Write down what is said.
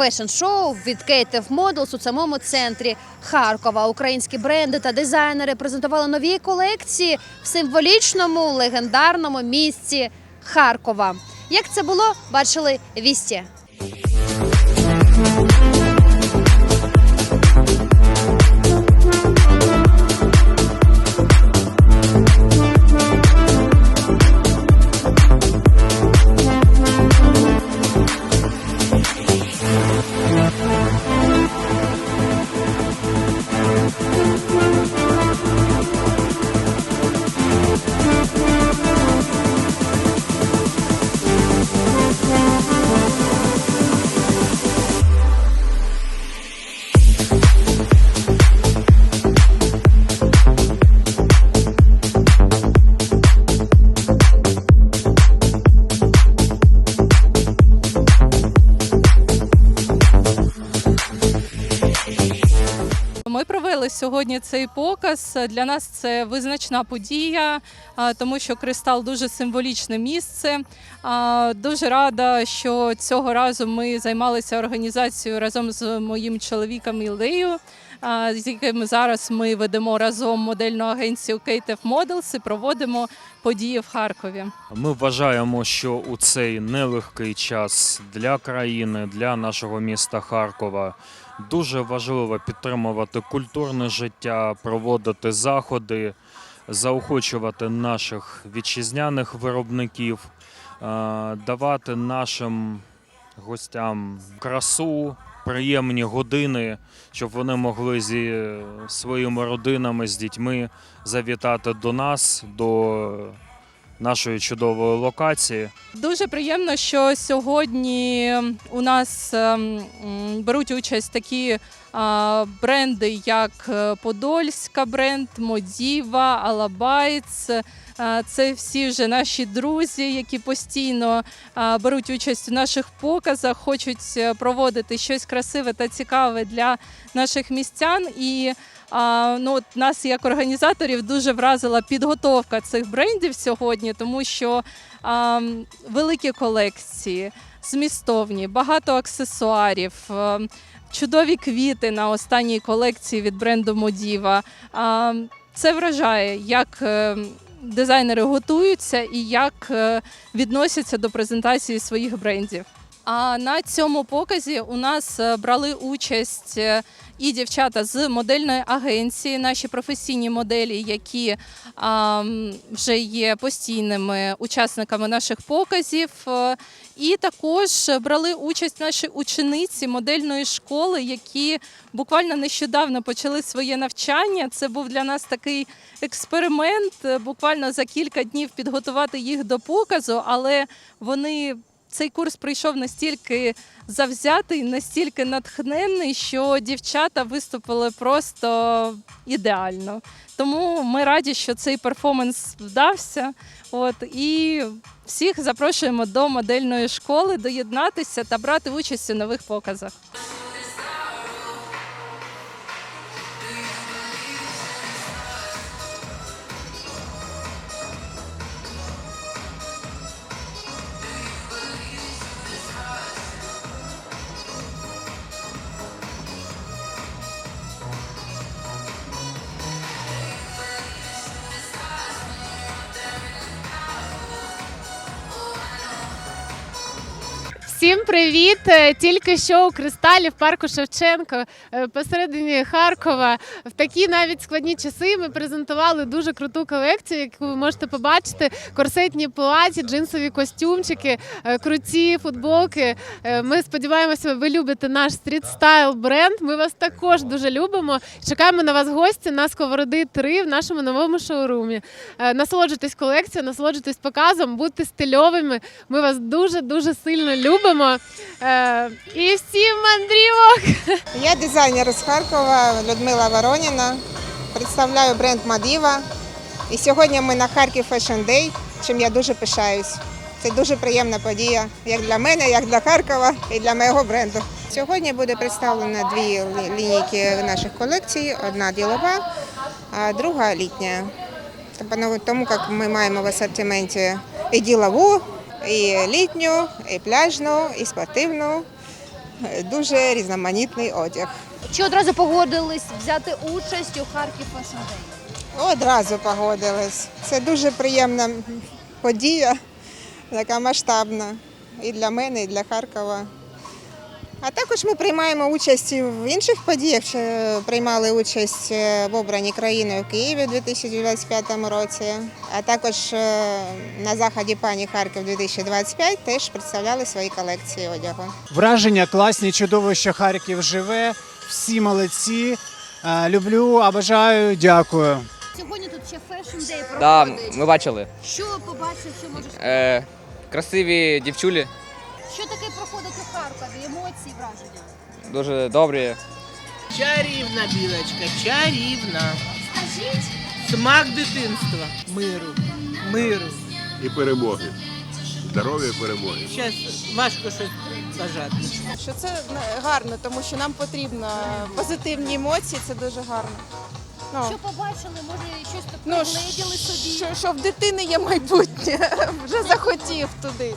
фешн-шоу від Creative Models у самому центрі Харкова. Українські бренди та дизайнери презентували нові колекції в символічному легендарному місці Харкова. Як це було, бачили вісті. Сьогодні цей показ. Для нас це визначна подія, тому що кристал дуже символічне місце. Дуже рада, що цього разу ми займалися організацією разом з моїм чоловіком Ілею, з яким зараз ми ведемо разом модельну агенцію Creative Models і проводимо події в Харкові. Ми вважаємо, що у цей нелегкий час для країни, для нашого міста Харкова дуже важливо підтримувати культурне життя, проводити заходи, заохочувати наших вітчизняних виробників, давати нашим гостям красу, приємні години, щоб вони могли зі своїми родинами, з дітьми завітати до нас, до нашої чудової локації. Дуже приємно, що сьогодні у нас ем, беруть участь такі бренди, як е, Подольська бренд, Модіва, Алабайц. Е, Це всі вже наші друзі, які постійно беруть участь у наших показах, хочуть е, проводити щось красиве та цікаве для наших містян. І ну, от нас, як організаторів, дуже вразила підготовка цих брендів сьогодні, тому що великі колекції, змістовні, багато аксесуарів. Чудові квіти на останній колекції від бренду Модіва. Це вражає, як е, дизайнери готуються і як е, відносяться до презентації своїх брендів. А на цьому показі у нас е, брали участь е, і дівчата з модельної агенції, наші професійні моделі, які вже є постійними учасниками наших показів. Е, І також брали участь наші учениці модельної школи, які буквально нещодавно почали своє навчання. Це був для нас такий експеримент, буквально за кілька днів підготувати їх до показу, але вони. Цей курс прийшов настільки завзятий, настільки натхненний, що дівчата виступили просто ідеально. Тому ми раді, що цей перформанс вдався. От і всіх запрошуємо до модельної школи доєднатися та брати участь у нових показах. Всім привіт! Е, Тільки що у кристалі в парку Шевченко е, посередині Харкова. В такі навіть складні часи ми презентували дуже круту колекцію, яку ви можете побачити: корсетні платі, джинсові костюмчики, е, круті футболки. Ми сподіваємося, ви любите наш стріт-стайл бренд. Ми вас також дуже любимо. Чекаємо на вас гості на Сковороди 3 в нашому новому шоурумі. Насолоджуйтесь колекцією, насолоджуйтесь показом, будьте стильовими. Ми вас дуже дуже сильно любимо. Е, І всім мандрівок! Я дизайнер з Харкова Людмила Вороніна. Представляю бренд Мадіва. І сьогодні ми на Харків Fashion Day, чим я дуже пишаюсь. Це дуже приємна подія як для мене, як для Харкова і для моєго бренду. Сьогодні буде представлено дві лі- лінійки наших колекцій: одна ділова, а друга літня. Тому- Тому як ми маємо в асортименті і ділову, і літню, і пляжну, і спортивну. дуже різноманітний одяг. Чи одразу погодились взяти участь у Харків Fashion Day? Одразу погодились. Це дуже приємна подія, така масштабна і для мене, і для Харкова. А також ми приймаємо участь в інших подіях. Приймали участь е, в обранні країни в Києві у 2025 році, а також е, на заході пані Харків 2025 теж представляли свої колекції одягу. Враження класні, чудово, що Харків живе. Всі молодці. Е, Люблю, а бажаю, дякую. Сьогодні тут ще Fashion Day Да, ми бачили. Що побачив, що можеш? Е, красиві дівчулі, Що таке проходить у Харкові? Емоції, враження? дуже добрі. Чарівна білочка, чарівна. Скажіть, Смак дитинства. Миру. Миру. і перемоги. Здоров'я і перемоги. Зараз важко щось бажати. що це гарно, тому що нам потрібно позитивні емоції, це дуже гарно. Ну, що побачили? Може, щось так ну, собі? що, що в дитини є майбутнє, вже захотів туди.